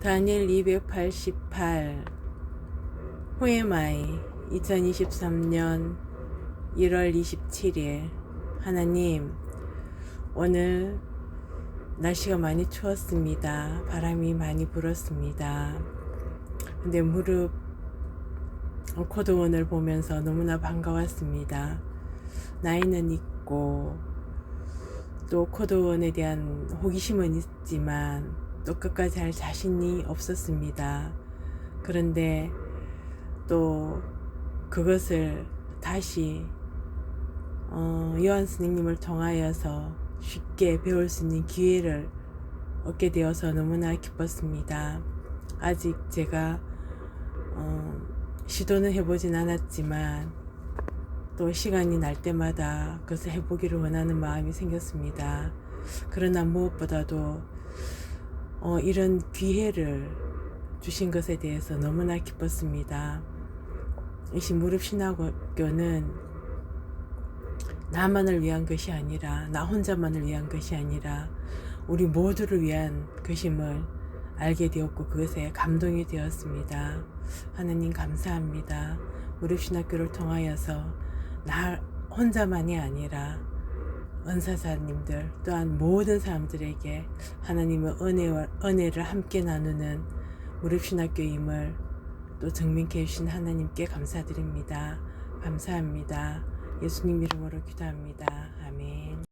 다니엘 288 후에마이 2023년 1월 27일 하나님 오늘 날씨가 많이 추웠습니다. 바람이 많이 불었습니다. 근데 무릎 코드원을 보면서 너무나 반가웠습니다. 나이는 있고 또 코드원에 대한 호기심은 있지만 또 끝까지 할 자신이 없었습니다. 그런데 또 그것을 다시 어, 요한 스님님을 통하여서 쉽게 배울 수 있는 기회를 얻게 되어서 너무나 기뻤습니다. 아직 제가 어, 시도는 해보진 않았지만 또 시간이 날 때마다 그것을 해보기를 원하는 마음이 생겼습니다. 그러나 무엇보다도 어, 이런 기회를 주신 것에 대해서 너무나 기뻤습니다. 이 무릎 신학교는 나만을 위한 것이 아니라 나 혼자만을 위한 것이 아니라 우리 모두를 위한 것임을 알게 되었고 그것에 감동이 되었습니다. 하나님 감사합니다. 무릎 신학교를 통하여서 나 혼자만이 아니라 은사사님들 또한 모든 사람들에게 하나님의 은혜와 은혜를 함께 나누는 무릎 신학교임을 또 증명해 주신 하나님께 감사드립니다. 감사합니다. 예수님 이름으로 기도합니다. 아멘.